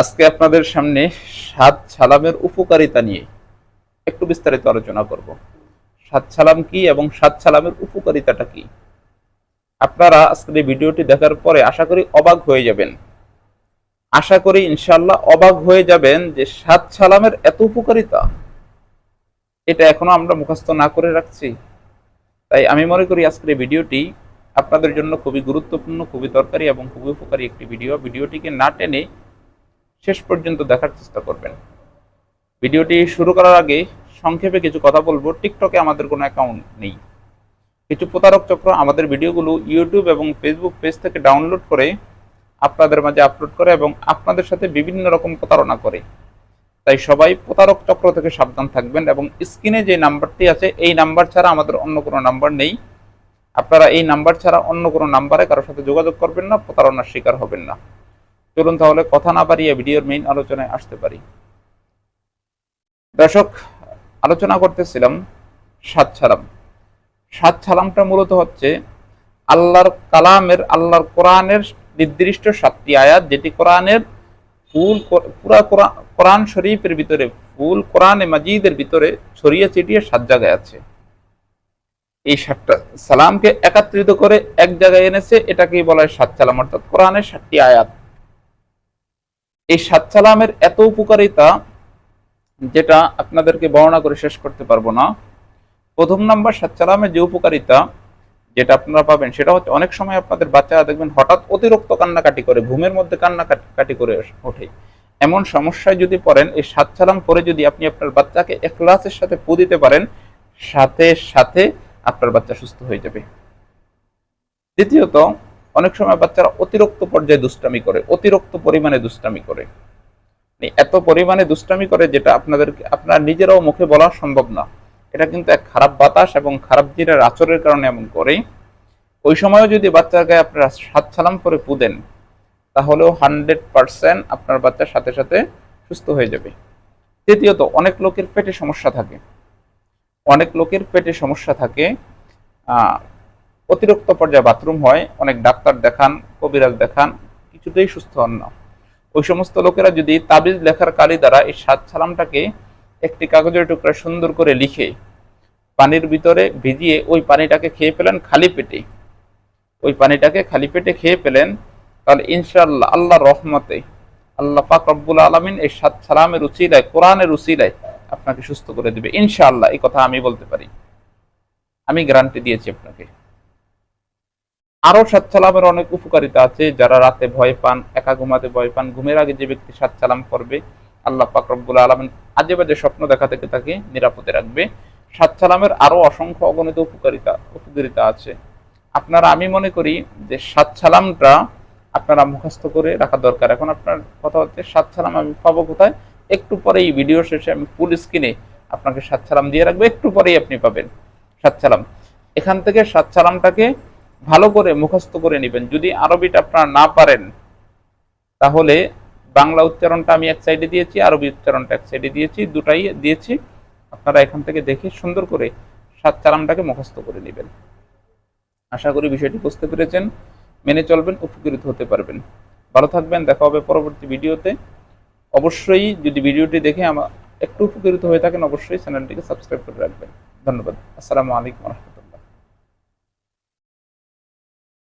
আজকে আপনাদের সামনে সাত সালামের উপকারিতা নিয়ে একটু বিস্তারিত আলোচনা করব। সাত সালাম কি এবং সাত সালামের উপকারিতাটা কি? আপনারা আজকের এই ভিডিওটি দেখার পরে আশা করি অবাক হয়ে যাবেন। আশা করি ইনশাল্লাহ অবাক হয়ে যাবেন যে সাত সালামের এত উপকারিতা। এটা এখনও আমরা মুখস্থ না করে রাখছি। তাই আমি মনে করি আজকের এই ভিডিওটি আপনাদের জন্য খুবই গুরুত্বপূর্ণ, খুবই দরকারি এবং খুবই উপকারী একটি ভিডিও। ভিডিওটিকে না টেনে শেষ পর্যন্ত দেখার চেষ্টা করবেন। ভিডিওটি শুরু করার আগে সংক্ষেপে কিছু কথা বলব। টিকটকে আমাদের কোনো অ্যাকাউন্ট নেই। কিছু প্রতারক চক্র আমাদের ভিডিওগুলো ইউটিউব এবং ফেসবুক পেজ থেকে ডাউনলোড করে আপনাদের মাঝে আপলোড করে এবং আপনাদের সাথে বিভিন্ন রকম প্রতারণা করে। তাই সবাই প্রতারক চক্র থেকে সাবধান থাকবেন এবং স্ক্রিনে যে নাম্বারটি আছে, এই নাম্বার ছাড়া আমাদের অন্য কোনো নাম্বার নেই। আপনারা এই নাম্বার ছাড়া অন্য কোনো নাম্বারে কারোর সাথে যোগাযোগ করবেন না, প্রতারণার শিকার হবেন না। চলুন তাহলে কথা না বাড়িয়ে ভিডিওর মেইন আলোচনায় আসতে পারি। দর্শক, আলোচনা করতেছিলাম সাত সালাম। সাত সালামটা মূলত হচ্ছে আল্লাহর কালামের, আল্লাহর কোরআনের নির্দিষ্ট সাতটি আয়াত, যেটি কোরআনের ফুল পুরা কোরআন শরীফের ভিতরে, ফুল কোরআনে মাজিদের ভিতরে ছড়িয়ে ছিটিয়ে সাত জায়গায় আছে। এই সাতটা সালামকে একাত্রিত করে এক জায়গায় এনেছে, এটাকেই বলা হয় সাত সালাম। অর্থাৎ কোরআনের সাতটি আয়াত। এই সাত সালামের এত উপকারিতা যেটা আপনাদেরকে বর্ণনা করে শেষ করতে পারব না। প্রথম নাম্বার, সাত সালামের যে উপকারিতা যেটা আপনারা পাবেন, সেটা হচ্ছে অনেক সময় আপনাদের বাচ্চারা দেখবেন হঠাৎ অতিরিক্ত কান্নাকাটি করে, ঘুমের মধ্যে কান্নাকাটি করে ওঠে। এমন সমস্যায় যদি পড়েন, এই সাত সালাম পরে যদি আপনি আপনার বাচ্চাকে এখলাসের সাথে পু দিতে পারেন, সাথে সাথে আপনার বাচ্চা সুস্থ হয়ে যাবে। দ্বিতীয়ত অনেক সময় বাচ্চারা অতিরিক্ত পর্যায়ে দুষ্টামি করে, অতিরিক্ত পরিমাণে দুষ্টামি করে। মানে এত পরিমাণে দুষ্টামি করে যেটা আপনাদের আপনার নিজেরাও মুখে বলা সম্ভব না। এটা কিন্তু এক খারাপ বাতাস এবং খারাপ জিরের আচরের কারণে এমন করে। ওই সময়ও যদি বাচ্চাকে আপনারা সাত সালাম করে পুদেন তাহলেও হান্ড্রেড পার্সেন্ট আপনার বাচ্চার সাথে সাথে সুস্থ হয়ে যাবে। তৃতীয়ত, অনেক লোকের পেটে সমস্যা থাকে। অনেক লোকের পেটে সমস্যা থাকে অতিরিক্ত পর্যায়ে বাথরুম হয়, অনেক ডাক্তার দেখান, কবিরাজ দেখান, কিছুতেই সুস্থ হন না। ওই সমস্ত লোকেরা যদি তাবিজ লেখার কালি দ্বারা এই সাত সালামটাকে একটি কাগজের টুকরা সুন্দর করে লিখে পানির ভিতরে ভিজিয়ে ওই পানিটাকে খেয়ে ফেলেন খালি পেটে। ওই পানিটাকে খালি পেটে খেয়ে ফেলেন, তাহলে ইনশাল্লাহ আল্লাহ রহমতে আল্লাহ পাক রব্বুল আলমিন এই সাত সালামের উচিলায়, কোরআনের উচিলায় আপনাকে সুস্থ করে দেবে। ইনশাআল্লাহ এই কথা আমি বলতে পারি। আমি গ্যারান্টি দিয়েছি আপনাকে। আরও সাত সালামের অনেক উপকারিতা আছে, যারা রাতে ভয় পান, একা ঘুমাতে ভয় পান, ঘুমের আগে যে ব্যক্তি সালাম করবে, আল্লাহ পাক রব্বুল আলমিন আজে বাজে স্বপ্ন দেখা থেকে তাকে নিরাপদে রাখবে। সালামের আরও অসংখ্য অগণিত উপকারিতা উপকারিতা আছে। আপনারা, আমি মনে করি যে সালামটা আপনারা মুখস্থ করে রাখা দরকার। এখন আপনার কথা হচ্ছে সালাম আমি পাবো কোথায়? একটু পরে এই ভিডিও শেষে আমি ফুল স্ক্রিনে আপনাকে সালাম দিয়ে রাখব, একটু পরেই আপনি পাবেন সালাম এখান থেকে সালামটাকে ভালো করে মুখস্থ করে নেবেন। যদি আরবিটা আপনারা না পারেন, তাহলে বাংলা উচ্চারণটা আমি এক সাইডে দিয়েছি, আরবি উচ্চারণটা এক সাইডে দিয়েছি, দুটাই দিয়েছি। আপনারা এখান থেকে দেখে সুন্দর করে সাত চারামটাকে মুখস্থ করে নেবেন। আশা করি বিষয়টি বুঝতে পেরেছেন। মেনে চলবেন, উপকৃত হতে পারবেন। ভালো থাকবেন, দেখা হবে পরবর্তী ভিডিওতে। অবশ্যই যদি ভিডিওটি দেখে আমার একটু উপকৃত হয়ে থাকেন, অবশ্যই চ্যানেলটিকে সাবস্ক্রাইব করে রাখবেন। ধন্যবাদ। আসসালামু আলাইকুম রহমতুল্লাহ।